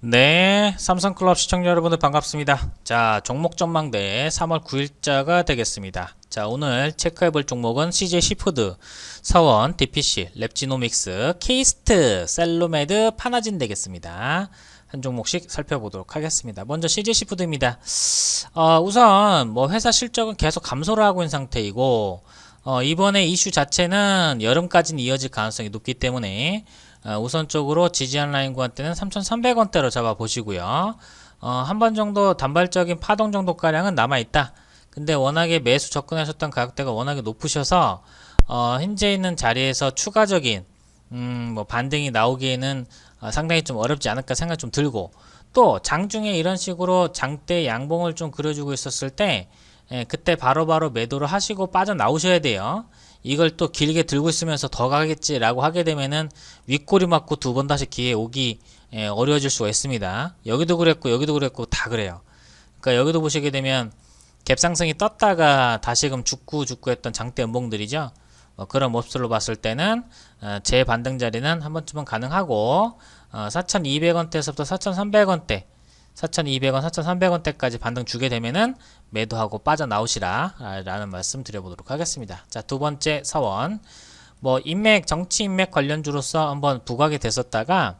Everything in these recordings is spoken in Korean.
네, 삼성클럽 시청자 여러분들 반갑습니다. 자, 종목 전망대 3월 9일자가 되겠습니다. 자, 오늘 체크해 볼 종목은 CJ 시푸드, 서원, DPC, 랩지노믹스, 케이스트, 셀로메드, 파나진 되겠습니다. 한 종목씩 살펴보도록 하겠습니다. 먼저 CJ 시푸드입니다. 어, 우선 뭐 회사 실적은 계속 감소를 하고 있는 상태이고 어, 이번에 이슈 자체는 여름까지는 이어질 가능성이 높기 때문에 어, 우선적으로 지지한 라인 구간대는 3,300원대로 잡아 보시고요. 어, 한 번 정도 단발적인 파동 정도 가량은 남아 있다. 근데 워낙에 매수 접근하셨던 가격대가 워낙에 높으셔서 어, 현재 있는 자리에서 추가적인 음, 뭐 반등이 나오기에는 어, 상당히 좀 어렵지 않을까 생각 좀 들고 또 장중에 이런 식으로 장대 양봉을 좀 그려주고 있었을 때 예, 그때 바로바로 매도를 하시고 빠져나오셔야 돼요. 이걸 또 길게 들고 있으면서 더 가겠지라고 하게 되면은 윗꼬리 맞고 두 번 다시 기회 오기 예, 어려워질 수가 있습니다. 여기도 그랬고 여기도 그랬고 다 그래요. 그러니까 여기도 보시게 되면 갭상승이 떴다가 다시금 죽고 죽고 했던 장대 연봉들이죠. 어, 그런 모습으로 봤을 때는 어, 제 반등 자리는 한 번쯤은 가능하고 어, 4,200원대에서부터 4,300원대 4,200원, 4,300원대까지 반등 주게 되면은 매도하고 빠져나오시라 라는 말씀 드려보도록 하겠습니다. 자, 두 번째 사원. 뭐 인맥, 정치 인맥 관련주로서 한번 부각이 됐었다가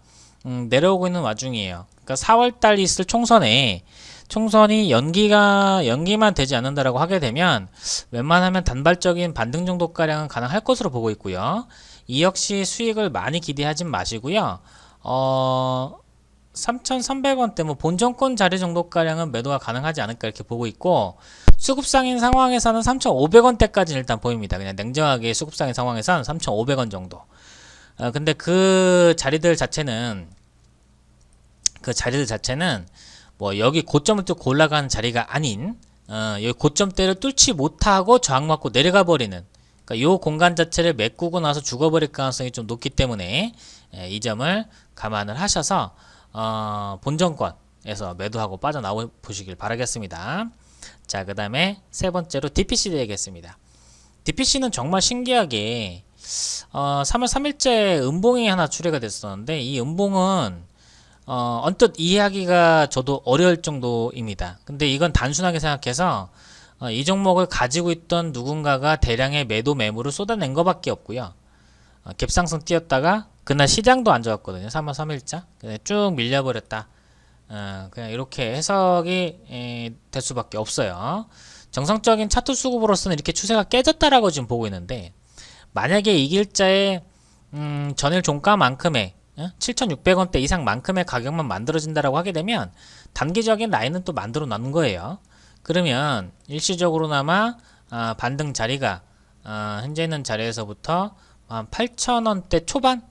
음, 내려오고 있는 와중이에요. 그러니까 4월 달 있을 총선에 총선이 연기가 연기만 되지 않는다라고 하게 되면 웬만하면 단발적인 반등 정도 가량은 가능할 것으로 보고 있고요. 이 역시 수익을 많이 기대하진 마시고요. 어 3,300원대 뭐 본정권 자리 정도가량은 매도가 가능하지 않을까 이렇게 보고 있고 수급상인 상황에서는 3,500원대까지 일단 보입니다. 그냥 냉정하게 수급상인 상황에서는 3,500원 정도. 어, 근데 그 자리들 자체는 그 자리들 자체는 뭐 여기 고점을 뚫고 올라가는 자리가 아닌 어, 여기 고점대를 뚫지 못하고 저항받고 내려가 버리는 그러니까 요 공간 자체를 메꾸고 나서 죽어버릴 가능성이 좀 높기 때문에 예, 이 점을 감안을 하셔서 어, 본정권에서 매도하고 빠져나오 보시길 바라겠습니다. 자, 그 다음에 세 번째로 DPC 되겠습니다. DPC는 정말 신기하게 어, 3월 3일째 음봉이 하나 출회가 됐었는데 이 음봉은 어, 언뜻 이해하기가 저도 어려울 정도입니다. 근데 이건 단순하게 생각해서 어, 이 종목을 가지고 있던 누군가가 대량의 매도 매물을 쏟아낸 것밖에 없고요. 어, 갭상승 뛰었다가 그날 시장도 안 좋았거든요. 3월 3일자. 그냥 쭉 밀려버렸다. 어, 그냥 이렇게 해석이 에, 될 수밖에 없어요. 정상적인 차트 수급으로서는 이렇게 추세가 깨졌다라고 지금 보고 있는데 만약에 이 길자에 음, 전일 종가만큼의 어? 7,600원대 이상만큼의 가격만 만들어진다라고 하게 되면 단기적인 라인은 또 만들어 놨는 거예요. 그러면 일시적으로나마 아, 반등 자리가 아, 현재 있는 자리에서부터 한 8,000원대 초반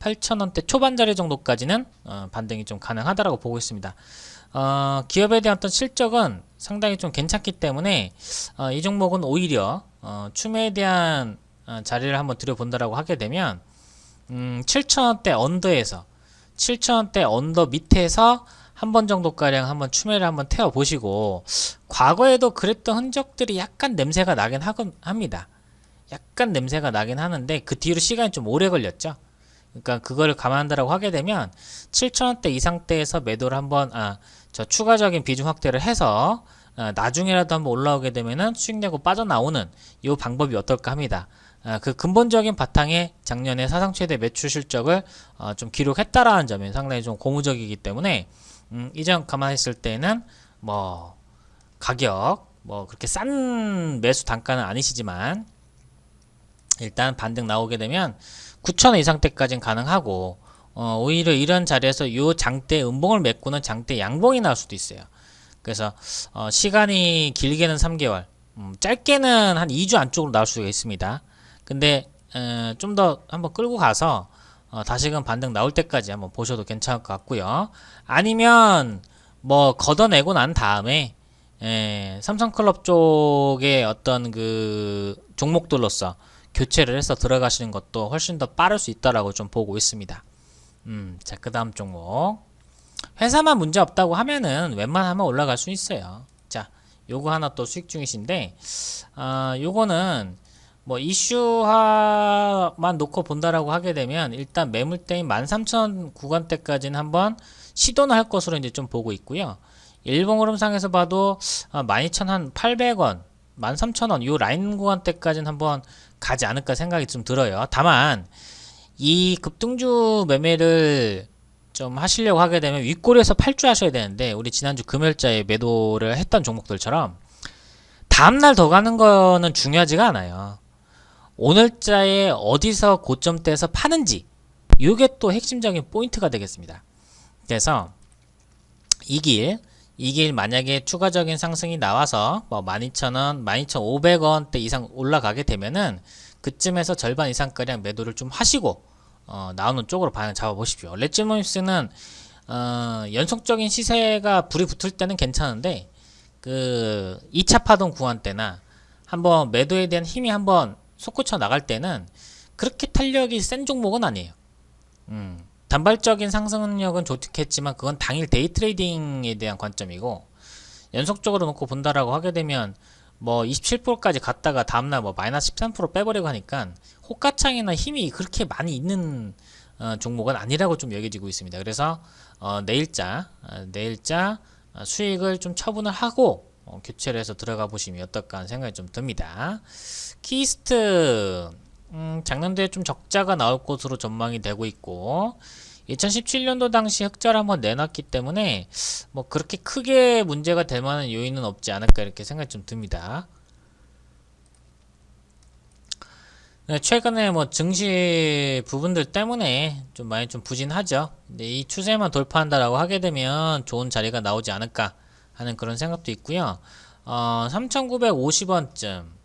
8,000원대 초반 자리 정도까지는 어, 반등이 좀 가능하다라고 보고 있습니다. 어, 기업에 대한 어떤 실적은 상당히 좀 괜찮기 때문에 어, 이 종목은 오히려 어, 추매에 대한 어, 자리를 한번 들여본다라고 하게 되면 음, 7,000원대 언더에서 7,000원대 언더 밑에서 한 번 정도가량 한번 추매를 한번 태워 보시고 과거에도 그랬던 흔적들이 약간 냄새가 나긴 하건 합니다. 약간 냄새가 나긴 하는데 그 뒤로 시간이 좀 오래 걸렸죠. 그러니까 그거를 감안한다라고 하게 되면 7천원대 이상대에서 매도를 한번 아, 저 추가적인 비중 확대를 해서 아, 나중에라도 한번 올라오게 되면은 수익 내고 빠져나오는 이 방법이 어떨까 합니다. 아, 그 근본적인 바탕에 작년에 사상 최대 매출 실적을 어, 좀 기록했다라는 점이 상당히 좀 고무적이기 때문에 음, 이점 감안했을 때는 뭐 가격 뭐 그렇게 싼 매수 단가는 아니시지만 일단 반등 나오게 되면 9,000원 이상대까지는 가능하고 어, 오히려 이런 자리에서 요 장대 음봉을 메꾸는 장대 양봉이 나올 수도 있어요. 그래서 어, 시간이 길게는 3개월, 음, 짧게는 한 2주 안쪽으로 나올 수가 있습니다. 근데 어, 좀더 한번 끌고 가서 어, 다시금 반등 나올 때까지 한번 보셔도 괜찮을 것 같고요. 아니면 뭐 걷어내고 난 다음에 에, 삼성클럽 쪽의 어떤 그 종목들로서 교체를 해서 들어가시는 것도 훨씬 더 빠를 수 있다라고 좀 보고 있습니다. 음, 자, 그 다음 종목. 회사만 문제 없다고 하면은 웬만하면 올라갈 수 있어요. 자, 요거 하나 또 수익 중이신데, 아, 요거는, 뭐 이슈화만 놓고 본다라고 하게 되면 일단 매물대인 13,000 구간대까지는 한번 시도는 할 것으로 이제 좀 보고 있고요. 일봉 흐름상에서 봐도 12,800원, 13,000원 요 라인 구간대까지는 한번 가지 않을까 생각이 좀 들어요. 다만 이 급등주 매매를 좀 하시려고 하게 되면 윗꼬리에서 팔주 하셔야 되는데 우리 지난주 금요일자에 매도를 했던 종목들처럼 다음날 더 가는 거는 중요하지가 않아요. 오늘자에 어디서 고점대에서 파는지 이게 또 핵심적인 포인트가 되겠습니다. 그래서 이 길, 이길 만약에 추가적인 상승이 나와서 뭐 12,000원, 12,500원대 이상 올라가게 되면은 그쯤에서 절반 이상가량 매도를 좀 하시고 어, 나오는 쪽으로 방향 잡아보십시오. 레지모니스는 어, 연속적인 시세가 불이 붙을 때는 괜찮은데 그 2차 파동 구간 때나 한번 매도에 대한 힘이 한번 솟구쳐 나갈 때는 그렇게 탄력이 센 종목은 아니에요. 음, 단발적인 상승력은 좋겠지만 그건 당일 데이 트레이딩에 대한 관점이고 연속적으로 놓고 본다라고 하게 되면 뭐 27%까지 갔다가 다음날 뭐 마이너스 13% 빼버리고 하니까 호가창이나 힘이 그렇게 많이 있는 어, 종목은 아니라고 좀 여겨지고 있습니다. 그래서 어, 내일자 어, 내일자 어, 수익을 좀 처분을 하고 어, 교체를 해서 들어가 보시면 어떨까 하는 생각이 좀 듭니다. 키스트 음, 작년도에 좀 적자가 나올 것으로 전망이 되고 있고 2017년도 당시 흑자를 한번 내놨기 때문에 뭐 그렇게 크게 문제가 될 만한 요인은 없지 않을까 이렇게 생각이 좀 듭니다. 네, 최근에 뭐 증시 부분들 때문에 좀 많이 좀 부진하죠. 근데 이 추세만 돌파한다라고 하게 되면 좋은 자리가 나오지 않을까 하는 그런 생각도 있고요. 어, 3,950원쯤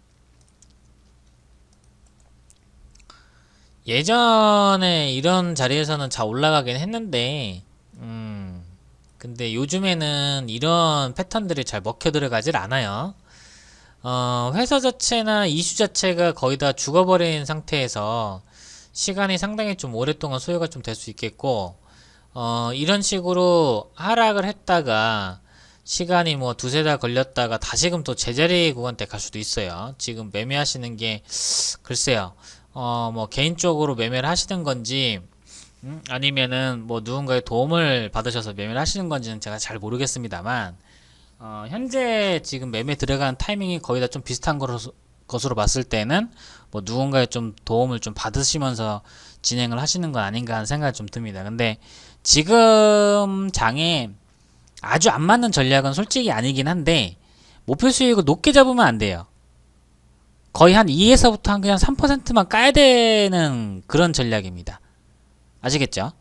예전에 이런 자리에서는 잘 올라가긴 했는데, 음, 근데 요즘에는 이런 패턴들이 잘 먹혀 들어가질 않아요. 어, 회사 자체나 이슈 자체가 거의 다 죽어버린 상태에서 시간이 상당히 좀 오랫동안 소요가 좀 될 수 있겠고, 어, 이런 식으로 하락을 했다가 시간이 뭐 두세 달 걸렸다가 다시금 또 제자리 구간대 갈 수도 있어요. 지금 매매하시는 게 글쎄요. 어, 뭐 개인적으로 매매를 하시는 건지 음? 아니면은 뭐 누군가의 도움을 받으셔서 매매를 하시는 건지는 제가 잘 모르겠습니다만 어, 현재 지금 매매 들어가는 타이밍이 거의 다 좀 비슷한 것으로, 것으로 봤을 때는 뭐 누군가의 좀 도움을 좀 받으시면서 진행을 하시는 건 아닌가 하는 생각이 좀 듭니다. 근데 지금 장에 아주 안 맞는 전략은 솔직히 아니긴 한데 목표 수익을 높게 잡으면 안 돼요. 거의 한 2에서부터 한 그냥 3%만 까야 되는 그런 전략입니다. 아시겠죠?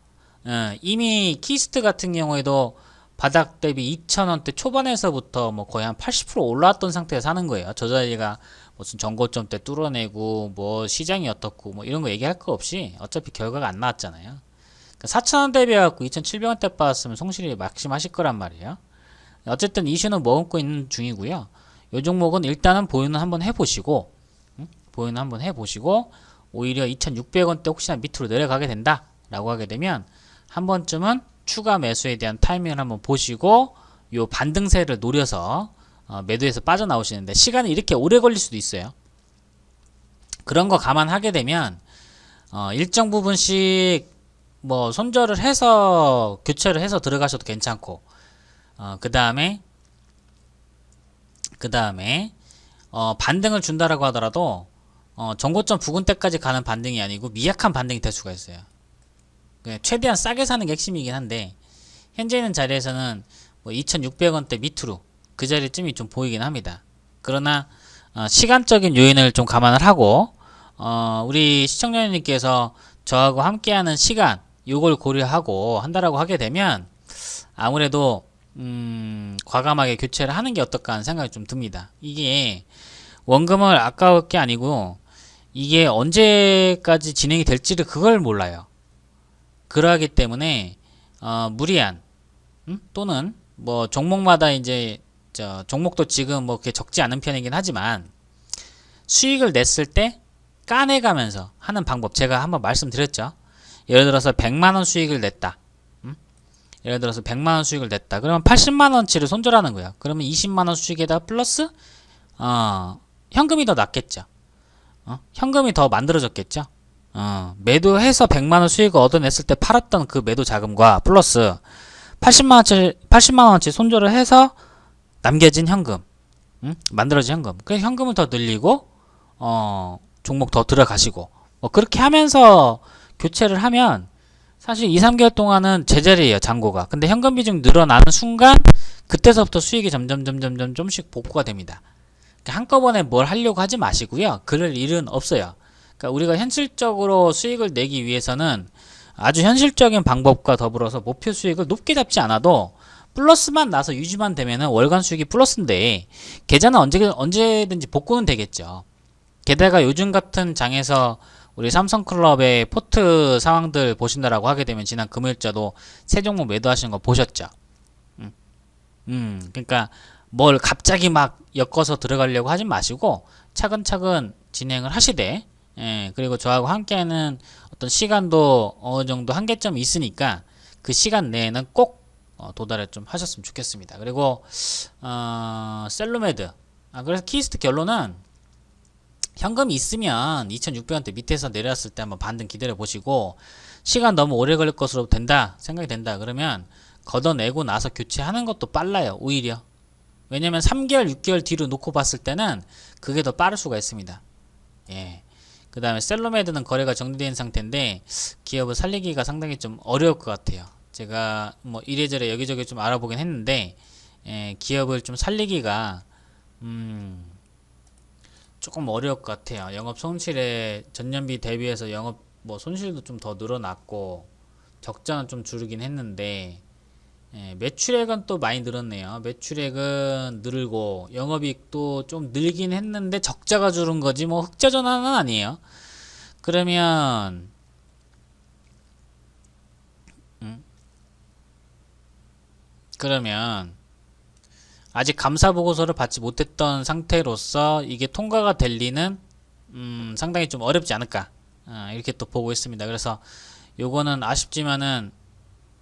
어, 이미 키스트 같은 경우에도 바닥 대비 2,000원대 초반에서부터 뭐 거의 한 80% 올라왔던 상태에서 사는 거예요. 저 자리가 무슨 정고점 때 뚫어내고 뭐 시장이 어떻고 뭐 이런 거 얘기할 거 없이 어차피 결과가 안 나왔잖아요. 그러니까 4,000원 대비해갖고 2,700원대 빠졌으면 송실이 막심하실 거란 말이에요. 어쨌든 이슈는 머금고 있는 중이고요. 이 종목은 일단은 보유는 한번 해보시고 보유는 한번 해보시고 오히려 2600원대 혹시나 밑으로 내려가게 된다 라고 하게 되면 한 번쯤은 추가 매수에 대한 타이밍을 한번 보시고 요 반등세를 노려서 어, 매도에서 빠져나오시는데 시간이 이렇게 오래 걸릴 수도 있어요. 그런 거 감안하게 되면 어, 일정 부분씩 뭐 손절을 해서 교체를 해서 들어가셔도 괜찮고 어, 그 다음에 그 다음에 어, 반등을 준다라고 하더라도 어, 정고점 부근 때까지 가는 반등이 아니고 미약한 반등이 될 수가 있어요. 그 최대한 싸게 사는 게 핵심이긴 한데 현재 있는 자리에서는 뭐 2,600원대 밑으로 그 자리쯤이 좀 보이긴 합니다. 그러나 어, 시간적인 요인을 좀 감안을 하고 어, 우리 시청자님께서 저하고 함께하는 시간 요걸 고려하고 한다라고 하게 되면 아무래도 음, 과감하게 교체를 하는 게 어떨까 하는 생각이 좀 듭니다. 이게 원금을 아까울 게 아니고 이게 언제까지 진행이 될지를 그걸 몰라요. 그러하기 때문에 어, 무리한 음? 또는 뭐 종목마다 이제 저 종목도 지금 뭐 그렇게 적지 않은 편이긴 하지만 수익을 냈을 때 까내가면서 하는 방법 제가 한번 말씀드렸죠. 예를 들어서 100만원 수익을 냈다. 음? 예를 들어서 100만원 수익을 냈다. 그러면 80만원치를 손절하는 거야. 그러면 20만원 수익에다 플러스 어, 현금이 더 낫겠죠. 어? 현금이 더 만들어졌겠죠. 어, 매도해서 100만 원 수익을 얻어냈을 때 팔았던 그 매도 자금과 플러스 80만 원치 80만 원치 손절을 해서 남겨진 현금, 응? 만들어진 현금. 그 현금을 더 늘리고 어, 종목 더 들어가시고 뭐 그렇게 하면서 교체를 하면 사실 2, 3개월 동안은 제자리예요, 잔고가. 근데 현금 비중 늘어나는 순간 그때서부터 수익이 점점 점점 점 좀씩 복구가 됩니다. 그러니까 한꺼번에 뭘 하려고 하지 마시고요. 그럴 일은 없어요. 그러니까 우리가 현실적으로 수익을 내기 위해서는 아주 현실적인 방법과 더불어서 목표 수익을 높게 잡지 않아도 플러스만 나서 유지만 되면은 월간 수익이 플러스인데 계좌는 언제 언제든지 복구는 되겠죠. 게다가 요즘 같은 장에서 우리 삼성클럽의 포트 상황들 보신다라고 하게 되면 지난 금요일자도 세 종목 매도하시는 거 보셨죠? 음, 음 그러니까 뭘 갑자기 막 엮어서 들어가려고 하지 마시고 차근차근 진행을 하시되 예, 그리고 저하고 함께하는 어떤 시간도 어느 정도 한계점이 있으니까 그 시간 내에는 꼭 어, 도달을 좀 하셨으면 좋겠습니다. 그리고 어, 셀로메드 아, 그래서 키스트 결론은 현금이 있으면 2600원대 밑에서 내려왔을 때 한번 반등 기다려 보시고 시간 너무 오래 걸릴 것으로 된다 생각이 된다 그러면 걷어내고 나서 교체하는 것도 빨라요 오히려 왜냐면 3개월 6개월 뒤로 놓고 봤을 때는 그게 더 빠를 수가 있습니다 예. 그 다음에 셀로메드는 거래가 정리된 상태인데 기업을 살리기가 상당히 좀 어려울 것 같아요 제가 뭐 이래저래 여기저기 좀 알아보긴 했는데 예, 기업을 좀 살리기가 음 조금 어려울 것 같아요. 영업 손실에 전년비 대비해서 영업 뭐 손실도 좀 더 늘어났고 적자는 좀 줄긴 했는데 예, 매출액은 또 많이 늘었네요. 매출액은 늘고 영업이익도 좀 늘긴 했는데 적자가 줄은 거지 뭐 흑자 전환은 아니에요. 그러면 음? 그러면 아직 감사 보고서를 받지 못했던 상태로서 이게 통과가 될 리는 음, 상당히 좀 어렵지 않을까 어, 이렇게 또 보고 있습니다. 그래서 요거는 아쉽지만은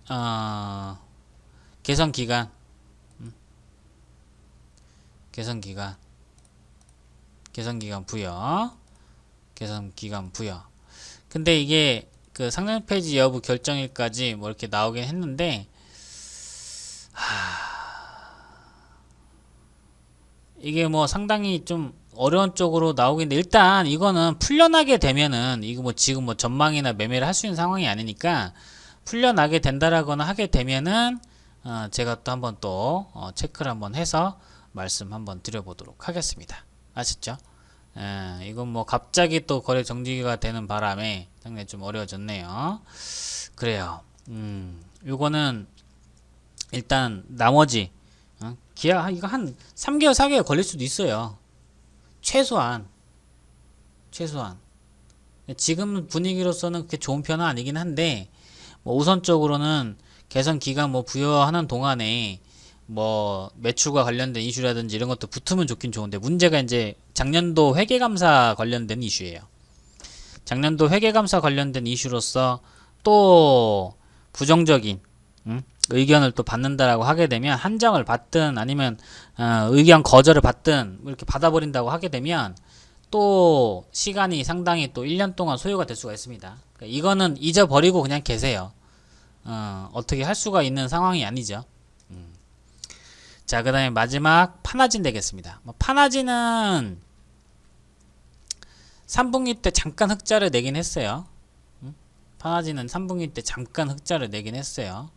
어, 개선 기간. 음, 개선 기간. 개선 기간 부여. 개선 기간 부여. 근데 이게 그 상장 페이지 여부 결정일까지 뭐 이렇게 나오긴 했는데 하... 이게 뭐 상당히 좀 어려운 쪽으로 나오긴데 일단 이거는 풀려나게 되면은 이거 뭐 지금 뭐 전망이나 매매를 할 수 있는 상황이 아니니까 풀려나게 된다라거나 하게 되면은 어 제가 또 한번 또어 체크를 한번 해서 말씀 한번 드려보도록 하겠습니다. 아셨죠? 예, 이건 뭐 갑자기 또 거래 정지가 되는 바람에 상당히 좀 어려워졌네요. 그래요. 음, 요거는 일단 나머지 기아 이거 한 3개월 4개월 걸릴 수도 있어요. 최소한 최소한 지금 분위기로서는 그렇게 좋은 편은 아니긴 한데 뭐 우선적으로는 개선 기간 뭐 부여하는 동안에 뭐 매출과 관련된 이슈라든지 이런 것도 붙으면 좋긴 좋은데 문제가 이제 작년도 회계감사 관련된 이슈예요. 작년도 회계감사 관련된 이슈로서 또 부정적인 음? 의견을 또 받는다라고 하게 되면 한정을 받든 아니면 어, 의견 거절을 받든 뭐 이렇게 받아버린다고 하게 되면 또 시간이 상당히 또 1년 동안 소요가 될 수가 있습니다. 그러니까 이거는 잊어버리고 그냥 계세요. 어, 어떻게 할 수가 있는 상황이 아니죠. 음. 자, 그 다음에 마지막 파나진 되겠습니다. 뭐 파나진은 3분기 때 잠깐 흑자를 내긴 했어요. 음? 파나진은 3분기 때 잠깐 흑자를 내긴 했어요.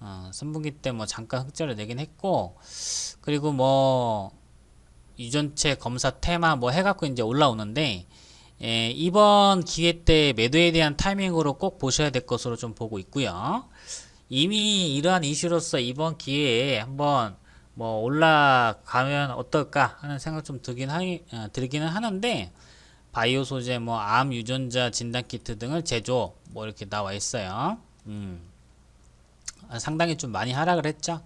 어, 3분기 때 뭐 잠깐 흑자를 내긴 했고 그리고 뭐 유전체 검사 테마 뭐 해갖고 이제 올라오는데 예, 이번 기회 때 매도에 대한 타이밍으로 꼭 보셔야 될 것으로 좀 보고 있고요. 이미 이러한 이슈로서 이번 기회에 한번 뭐 올라가면 어떨까 하는 생각 좀 들긴 하, 어, 들기는 하는데 바이오 소재 뭐 암 유전자 진단 키트 등을 제조 뭐 이렇게 나와 있어요. 음. 아, 상당히 좀 많이 하락을 했죠.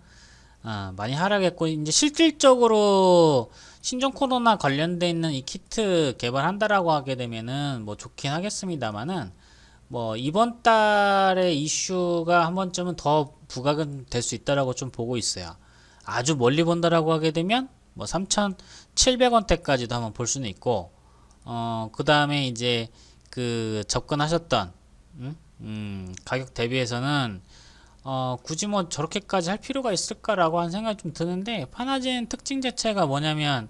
어, 많이 하락했고 이제 실질적으로 신종 코로나 관련돼 있는 이 키트 개발한다라고 하게 되면은 뭐 좋긴 하겠습니다만은 뭐 이번 달에 이슈가 한 번쯤은 더 부각은 될 수 있다라고 좀 보고 있어요. 아주 멀리 본다라고 하게 되면 뭐 3,700원대까지도 한번 볼 수는 있고 어, 그 다음에 이제 그 접근하셨던, 음? 음, 가격 대비해서는 어, 굳이 뭐 저렇게까지 할 필요가 있을까라고 하는 생각이 좀 드는데, 파나진 특징 자체가 뭐냐면,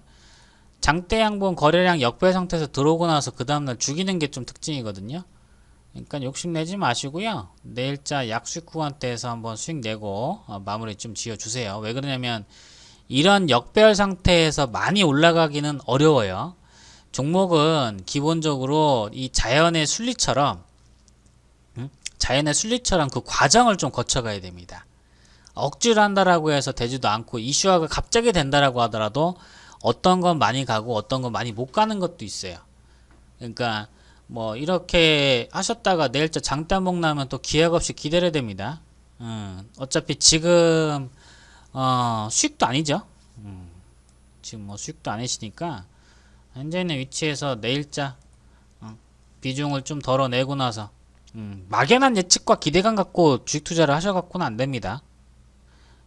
장대 양봉 거래량 역배 상태에서 들어오고 나서 그 다음날 죽이는 게 좀 특징이거든요. 그러니까 욕심내지 마시고요. 내일자 약수익 구간대에서 한번 수익 내고 어, 마무리 좀 지어주세요. 왜 그러냐면 이런 역배열 상태에서 많이 올라가기는 어려워요. 종목은 기본적으로 이 자연의 순리처럼 음? 자연의 순리처럼 그 과정을 좀 거쳐가야 됩니다. 억지로 한다라고 해서 되지도 않고 이슈화가 갑자기 된다라고 하더라도 어떤 건 많이 가고 어떤 건 많이 못 가는 것도 있어요. 그러니까 뭐 이렇게 하셨다가 내일자 장단목 나면 또 기약 없이 기다려야 됩니다. 음, 어차피 지금 어, 수익도 아니죠. 음, 지금 뭐 수익도 아니시니까 현재 있는 위치에서 내일자 어, 비중을 좀 덜어내고 나서 음, 막연한 예측과 기대감 갖고 주식 투자를 하셔갖고는 안 됩니다.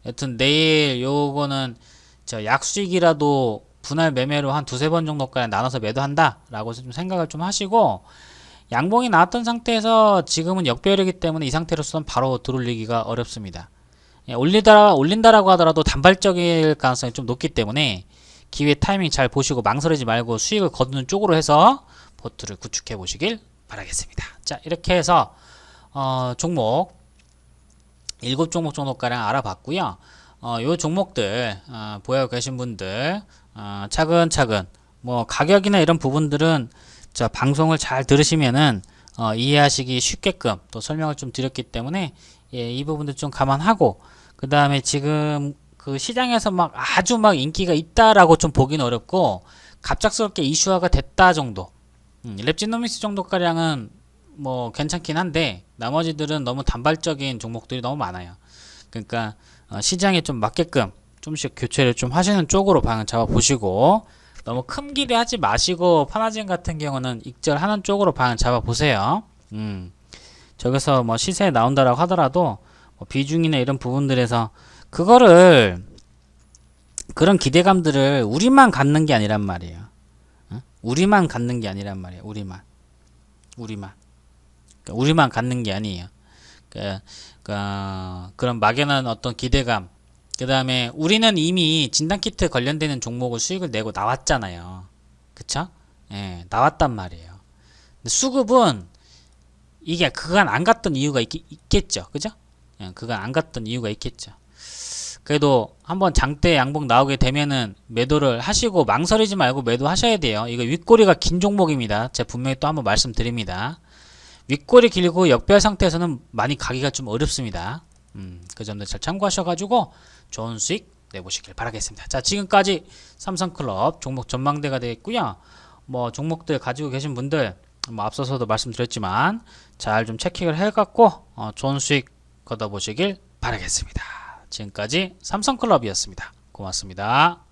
여튼 내일 요거는 저 약수익이라도 분할 매매로 한 두세 번 정도까지 나눠서 매도한다 라고 좀 생각을 좀 하시고 양봉이 나왔던 상태에서 지금은 역배열이기 때문에 이 상태로서는 바로 들어올리기가 어렵습니다. 예, 올리다, 올린다라고 하더라도 단발적일 가능성이 좀 높기 때문에 기회 타이밍 잘 보시고 망설이지 말고 수익을 거두는 쪽으로 해서 포트를 구축해 보시길 바라겠습니다. 자 이렇게 해서 어, 종목 7 종목 정도가량 알아봤고요. 어, 요 종목들 어, 보유하고 계신 분들 어, 차근차근 뭐 가격이나 이런 부분들은 자 방송을 잘 들으시면은 어, 이해하시기 쉽게끔 또 설명을 좀 드렸기 때문에 예, 이 부분들 좀 감안하고 그 다음에 지금 그 시장에서 막 아주 막 인기가 있다라고 좀 보기는 어렵고 갑작스럽게 이슈화가 됐다 정도 음, 랩지노미스 정도가량은 뭐 괜찮긴 한데 나머지들은 너무 단발적인 종목들이 너무 많아요 그러니까 어, 시장에 좀 맞게끔 좀씩 교체를 좀 하시는 쪽으로 방향 잡아 보시고 너무 큰 기대하지 마시고 파나진 같은 경우는 익절하는 쪽으로 방향 잡아 보세요. 음. 저기서 뭐 시세에 나온다라고 하더라도 뭐 비중이나 이런 부분들에서 그거를 그런 기대감들을 우리만 갖는 게 아니란 말이에요. 어? 우리만 갖는 게 아니란 말이에요. 우리만. 우리만. 그러니까 우리만 갖는 게 아니에요. 그러니까, 그러니까 그런 막연한 어떤 기대감 그 다음에 우리는 이미 진단키트 관련되는 종목을 수익을 내고 나왔잖아요. 그쵸? 예, 나왔단 말이에요. 수급은 이게 그간 안 갔던 이유가 있, 겠죠 그죠? 예, 그간 안 갔던 이유가 있겠죠. 그래도 한번 장대 양봉 나오게 되면은 매도를 하시고 망설이지 말고 매도하셔야 돼요. 이거 윗꼬리가 긴 종목입니다. 제가 분명히 또 한번 말씀드립니다. 윗꼬리 길고 역별 상태에서는 많이 가기가 좀 어렵습니다. 음, 그 점들 잘 참고하셔가지고 좋은 수익 내보시길 바라겠습니다. 자, 지금까지 삼성클럽 종목 전망대가 되겠고요. 뭐 종목들 가지고 계신 분들 뭐 앞서서도 말씀드렸지만 잘 좀 체킹을 해갖고 어, 좋은 수익 걷어보시길 바라겠습니다. 지금까지 삼성클럽이었습니다. 고맙습니다.